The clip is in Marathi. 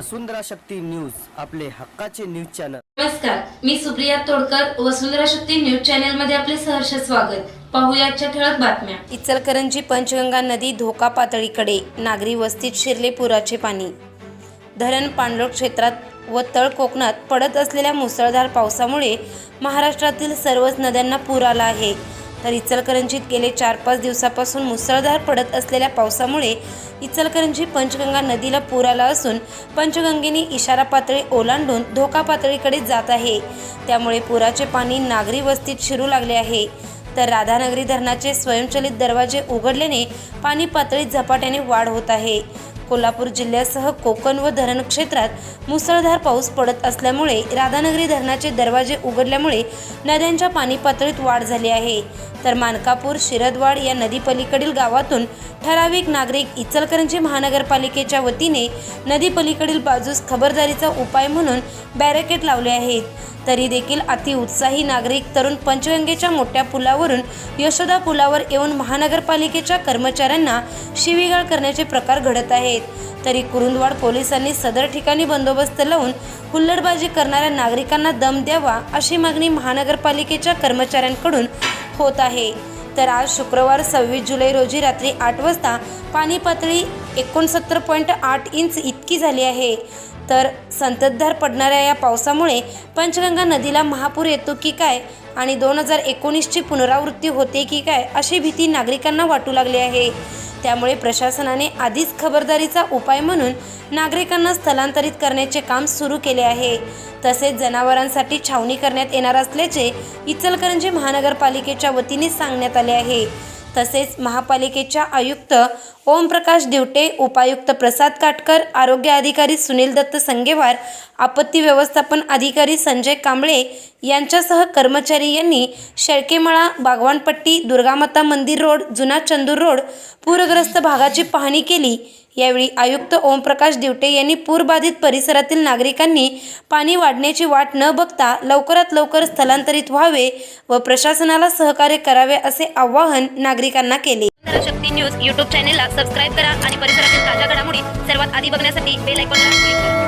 वसुंधरा शक्ती न्यूज आपले हक्काचे न्यूज चॅनल. नमस्कार मी सुप्रिया तोडकर वसुंधरा शक्ती न्यूज चॅनलमध्ये आपले सहर्ष स्वागत. पाहूया आजच्या ठळक बातम्या. इचलकरंजी पंचगंगा नदी धोका पातळीकडे नागरी वस्तीत शिरले पुराचे पाणी. धरण पाणलोट क्षेत्रात व तळ कोकणात पडत असलेल्या मुसळधार पावसामुळे महाराष्ट्रातील सर्वच नद्यांना पूर आला आहे. तर इचलकरंजीत गेले चार पाच दिवसापासून मुसळधार पडत असलेल्या पावसामुळे इचलकरंजी पंचगंगा नदीला पूर आला असून पंचगंगेने इशारा पातळी ओलांडून धोका पातळीकडे जात आहे. त्यामुळे पुराचे पाणी नागरी वस्तीत शिरू लागले आहे. तर राधानगरी धरणाचे स्वयंचलित दरवाजे उघडल्याने पाणी पातळीत झपाट्याने वाढ होत आहे. कोल्हापूर जिल्ह्यासह कोकण व धरण क्षेत्रात मुसळधार पाऊस पडत असल्यामुळे राधानगरी धरणाचे दरवाजे उघडल्यामुळे नद्यांच्या पाणी पातळीत वाढ झाली आहे. तर मानकापूर शिरदवाड या नदीपलीकडील गावातून ठराविक नागरिक इचलकरंजी महानगरपालिकेच्या वतीने नदीपलीकडील बाजूस खबरदारीचा उपाय म्हणून बॅरेकेट लावले आहेत. तरी देखील अतिउत्साही नागरिक तरुण पंचगंगेच्या मोठ्या पुलावरून यशोदा पुलावर येऊन महानगरपालिकेच्या कर्मचाऱ्यांना शिवीगाळ करण्याचे प्रकार घडत आहेत. तरी कुरुंदवाड पोलिसांनी सदर ठिकाणी बंदोबस्त लावून हुल्लडबाजी करणाऱ्या नागरिकांना दम द्यावा अशी मागणी महानगरपालिकेच्या कर्मचाऱ्यांकडून होत आहे. तर आज शुक्रवार सव्वीस जुलै रोजी रात्री आठ वाजता पाणी पातळी एकोणसत्तर पॉईंट आठ इंच इतकी झाली आहे. तर संततधार पडणाऱ्या या पावसामुळे पंचगंगा नदीला महापूर येतो की काय आणि दोन हजार एकोणीसची पुनरावृत्ती होते की काय अशी भीती नागरिकांना वाटू लागली आहे. त्यामुळे प्रशासनाने आधीच खबरदारीचा उपाय म्हणून नागरिकांना स्थलांतरित करण्याचे काम सुरू केले आहे. तसेच जनावरांसाठी छावणी करण्यात येणार असल्याचे इचलकरंजी महानगरपालिकेच्या वतीने सांगण्यात आले आहे. तसेच महापालिकेच्या आयुक्त ओमप्रकाश दिवटे उपायुक्त प्रसाद काटकर आरोग्य अधिकारी सुनील दत्त संगेवार आपत्ती व्यवस्थापन अधिकारी संजय कांबळे यांच्यासह कर्मचारी यांनी शेळकेमळा बागवानपट्टी दुर्गामाता मंदिर रोड जुना चंदूर रोड पूरग्रस्त भागाची पाहणी केली. यावेळी आयुक्त ओमप्रकाश दिवटे यांनी पूरबाधित परिसरातील नागरिकांनी पाणी वाढण्याची वाट न बघता लवकरात लवकर स्थलांतरित व्हावे व प्रशासनाला सहकार्य करावे असे आवाहन नागरिकांना केले. शक्ती न्यूज यूट्यूब चॅनेलला सबस्क्राईब करा आणि परिसरातील ताज्या घडामोडी सर्वात आधी बघण्यासाठी बेल आयकॉनला क्लिक करा.